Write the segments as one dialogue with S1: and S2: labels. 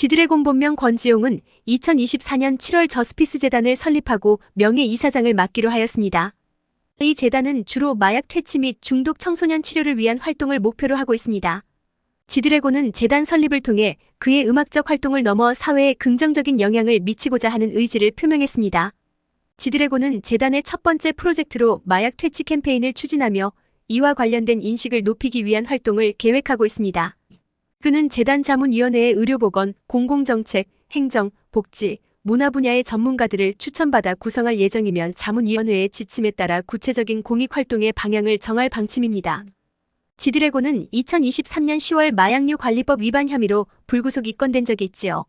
S1: 지드래곤 본명 권지용은 2024년 7월 저스피스 재단을 설립하고 명예 이사장을 맡기로 하였습니다. 이 재단은 주로 마약 퇴치 및 중독 청소년 치료를 위한 활동을 목표로 하고 있습니다. 지드래곤은 재단 설립을 통해 그의 음악적 활동을 넘어 사회에 긍정적인 영향을 미치고자 하는 의지를 표명했습니다. 지드래곤은 재단의 첫 번째 프로젝트로 마약 퇴치 캠페인을 추진하며 이와 관련된 인식을 높이기 위한 활동을 계획하고 있습니다. 그는 재단 자문위원회의 의료보건, 공공정책, 행정, 복지, 문화 분야의 전문가들을 추천받아 구성할 예정이며 자문위원회의 지침에 따라 구체적인 공익활동의 방향을 정할 방침입니다. 지드래곤은 2023년 10월 마약류 관리법 위반 혐의로 불구속 입건된 적이 있지요.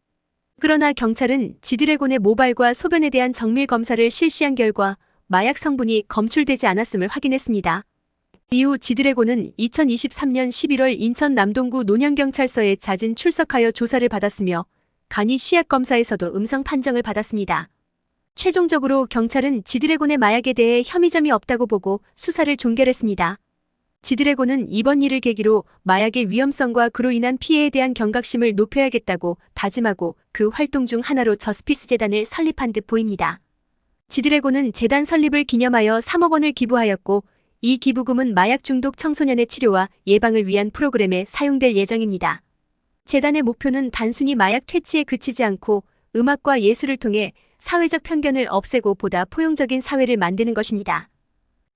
S1: 그러나 경찰은 지드래곤의 모발과 소변에 대한 정밀 검사를 실시한 결과 마약 성분이 검출되지 않았음을 확인했습니다. 이후 지드래곤은 2023년 11월 인천 남동구 논현경찰서에 자진 출석하여 조사를 받았으며 간이 시약 검사에서도 음성 판정을 받았습니다. 최종적으로 경찰은 지드래곤의 마약에 대해 혐의점이 없다고 보고 수사를 종결했습니다. 지드래곤은 이번 일을 계기로 마약의 위험성과 그로 인한 피해에 대한 경각심을 높여야겠다고 다짐하고 그 활동 중 하나로 저스피스 재단을 설립한 듯 보입니다. 지드래곤은 재단 설립을 기념하여 3억 원을 기부하였고 이 기부금은 마약 중독 청소년의 치료와 예방을 위한 프로그램에 사용될 예정입니다. 재단의 목표는 단순히 마약 퇴치에 그치지 않고 음악과 예술을 통해 사회적 편견을 없애고 보다 포용적인 사회를 만드는 것입니다.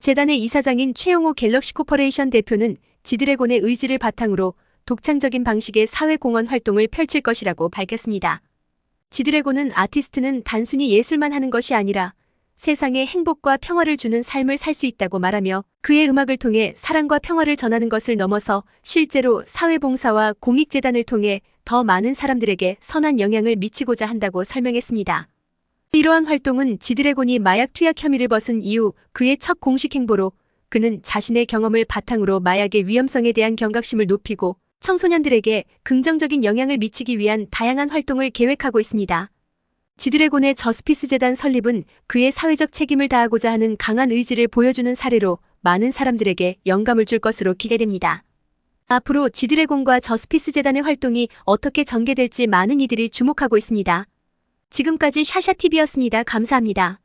S1: 재단의 이사장인 최용호 갤럭시 코퍼레이션 대표는 지드래곤의 의지를 바탕으로 독창적인 방식의 사회공헌 활동을 펼칠 것이라고 밝혔습니다. 지드래곤은 아티스트는 단순히 예술만 하는 것이 아니라 세상에 행복과 평화를 주는 삶을 살 수 있다고 말하며 그의 음악을 통해 사랑과 평화를 전하는 것을 넘어서 실제로 사회봉사와 공익재단을 통해 더 많은 사람들에게 선한 영향을 미치고자 한다고 설명했습니다. 이러한 활동은 지드래곤이 마약 투약 혐의를 벗은 이후 그의 첫 공식 행보로 그는 자신의 경험을 바탕으로 마약의 위험성에 대한 경각심을 높이고 청소년들에게 긍정적인 영향을 미치기 위한 다양한 활동을 계획하고 있습니다. 지드래곤의 저스피스 재단 설립은 그의 사회적 책임을 다하고자 하는 강한 의지를 보여주는 사례로 많은 사람들에게 영감을 줄 것으로 기대됩니다. 앞으로 지드래곤과 저스피스 재단의 활동이 어떻게 전개될지 많은 이들이 주목하고 있습니다. 지금까지 샤샤TV였습니다. 감사합니다.